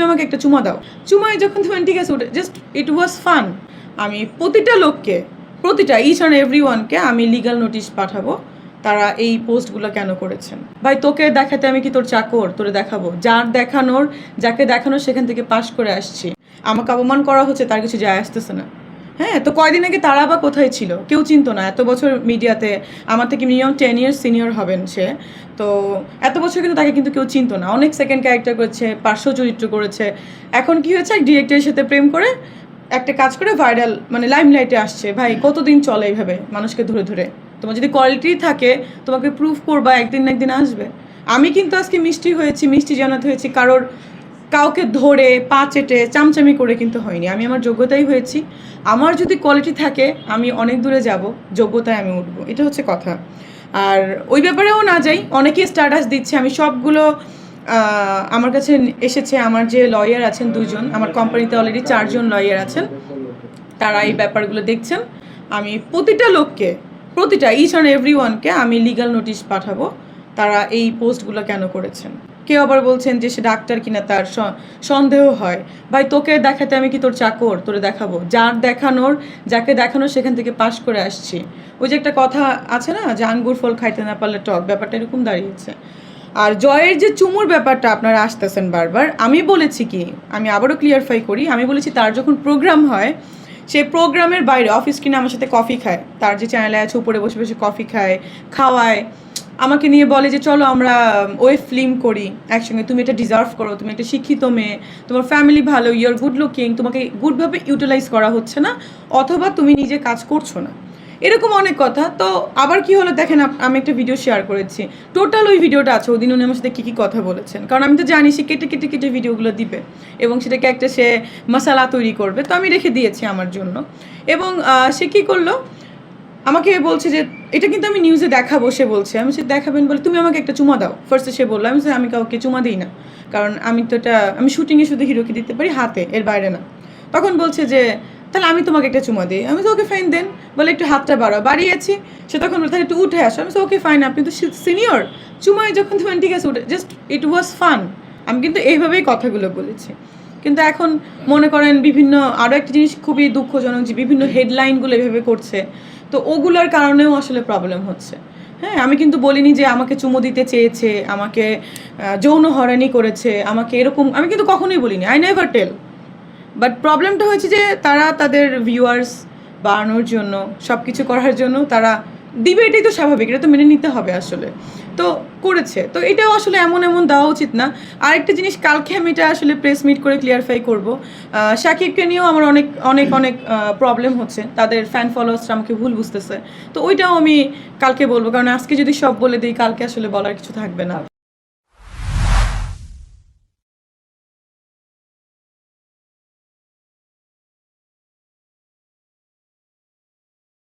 তুমি আমাকে একটা চুমা দাও। চুমায় যখন তুমি ঠিক আছে জাস্ট ইট ওয়াজ ফান আমি প্রতিটা লোককে, প্রতিটা ইচ অ্যান্ড এভরি ওয়ানকে আমি লিগাল নোটিশ পাঠাবো, তারা এই পোস্টগুলো কেন করেছেন। ভাই, তোকে দেখাতে আমি কি তোর চাকর? তোরে দেখাবো। যার দেখানোর, যাকে দেখানোর সেখান থেকে পাশ করে আসছি। আমাকে অপমান করা হচ্ছে, তার কিছু যায় আসতেছে না। হ্যাঁ তো কয়দিন আগে তারা বা কোথায় ছিল? কেউ চিনতো না। এত বছর মিডিয়াতে, আমার থেকে মিনিমাম টেন ইয়ার্স সিনিয়র হবেন সে। তো এত বছর কিন্তু তাকে কিন্তু কেউ চিনতো না। অনেক সেকেন্ড ক্যারেক্টার করেছে, পার্শ্ব চরিত্র করেছে। এখন কি হয়েছে? এক ডিরেক্টরের সাথে প্রেম করে একটা কাজ করে ভাইরাল মানে লাইমলাইটে আসছে। ভাই, কতদিন চলে এইভাবে মানুষকে ধরে ধরে? তোমার যদি কোয়ালিটি থাকে, তোমাকে প্রুফ করবা, একদিন না একদিন আসবে। আমি কিন্তু আজকে মিষ্টি হয়েছি, মিষ্টি জানাতে হয়েছি। কারোর কাউকে ধরে, পা চেটে, চামচামি করে কিন্তু হয়নি। আমি আমার যোগ্যতাই হয়েছি। আমার যদি কোয়ালিটি থাকে, আমি অনেক দূরে যাব, যোগ্যতায় আমি উঠবো। এটা হচ্ছে কথা। আর ওই ব্যাপারেও না যাই, অনেকেই স্ট্যাটাস দিচ্ছে। আমি সবগুলো আমার কাছে এসেছে। আমার যে লয়ার আছেন দুজন আমার কোম্পানিতে অলরেডি চারজন লয়ার আছেন। তারা এই ব্যাপারগুলো দেখছেন। আমি প্রতিটা লোককে, প্রতিটা ইচ অ্যান্ড এভরি ওয়ানকে আমি লিগাল নোটিশ পাঠাবো। তারা এই পোস্টগুলো কেন করেছেন? কেউ আবার বলছেন যে সে ডাক্তার কিনা তার সন্দেহ হয়। ভাই, তোকে দেখাতে আমি কি তোর চাকর? তোরে দেখাবো। যার দেখানোর, যাকে দেখানোর সেখান থেকে পাশ করে আসছি। ওই যে একটা কথা আছে না, যে আঙ্গুর ফল খাইতে না পারলে টক, ব্যাপারটা এরকম দাঁড়িয়েছে। আর জয়ের যে চুমুর ব্যাপারটা আপনারা আসতেছেন বারবার, আমি বলেছি কি, আমি আবারও ক্লিয়ারফাই করি, আমি বলেছি তার যখন প্রোগ্রাম হয়, সে প্রোগ্রামের বাইরে অফিস কিনে আমার সাথে কফি খায়। তার যে চ্যানেলে আছে, উপরে বসে বসে কফি খায়, খাওয়ায়। আমাকে নিয়ে বলে যে, চলো আমরা ওয়েব ফিল্ম করি, একসঙ্গে। তুমি এটা ডিজার্ভ করো। তুমি একটা শিক্ষিত মেয়ে। তোমার ফ্যামিলি ভালো ইউর গুড লুকিং তোমাকে গুডভাবে ইউটিলাইজ করা হচ্ছে না, অথবা তুমি নিজে কাজ করছ না। এরকম অনেক কথা। তো আবার কি হলো? দেখেন আমি একটা ভিডিও শেয়ার করেছি। টোটাল ওই ভিডিওটা আছে। ওই দিন উনি আমার সাথে কী কী কথা বলেছেন। কারণ আমি তো জানি সে কেটে কেটে কেটে ভিডিওগুলো দিবে। এবং সেটাকে একটা সে মশালা তৈরি করবে। তো আমি রেখে দিয়েছি আমার জন্য। এবং সে কী করল? আমাকে বলছে যে, এটা কিন্তু আমি নিউজে দেখাবো, সে বলছে। আমি সে দেখাবেন বলে, তুমি আমাকে একটা চুমা দাও। ফার্স্টে সে বলল, আমি আমি কাউকে চুমা দিই না। কারণ আমি তো এটা, আমি শুটিংয়ে শুধু হিরোকে দিতে পারি, হাতে, এর বাইরে না। তখন বলছে যে, তাহলে আমি তোমাকে একটা চুমা দিই। আমি তো ওকে ফাইন দেন বলে, একটু হাতটা বাড়াও। বাড়িয়েছি, সে তখন তাহলে একটু উঠে আসো। আমি তো ওকে ফাইন আপনি তো সিনিয়র চুমায় যখন তুমি, ঠিক আছে, উঠে জাস্ট ইট ওয়াজ ফান আমি কিন্তু এইভাবেই কথাগুলো বলেছি। কিন্তু এখন মনে করেন বিভিন্ন আরও একটা জিনিস খুবই দুঃখজনক যে, বিভিন্ন হেডলাইনগুলো এভাবে করছে। তো ওগুলোর কারণেও আসলে প্রবলেম হচ্ছে। হ্যাঁ আমি কিন্তু বলিনি যে আমাকে চুমো দিতে চেয়েছে, আমাকে যৌন হরানি করেছে, আমাকে এরকম, আমি কিন্তু কখনোই বলিনি আই নেভার টেল বাট প্রবলেমটা হয়েছে যে তারা তাদের ভিউয়ার্স বাড়ানোর জন্য সব কিছু করার জন্য তারা দিবে এটাই তো স্বাভাবিক, এটা তো মেনে নিতে হবে আসলে। তো করেছে। তো এটাও আসলে এমন এমন দেওয়া উচিত না। আরেকটা জিনিস, কালকে আমি এটা আসলে প্রেস মিট করে ক্লিয়ারফাই করব। সাকিবকে নিয়েও আমার অনেক অনেক অনেক প্রবলেম হচ্ছে। তাদের ফ্যান ফলোয়ার্সরা আমাকে ভুল বুঝতেছে। তো ওইটাও আমি কালকে বলব। কারণ আজকে যদি সব বলে দিই, কালকে আসলে বলার কিছু থাকবে না।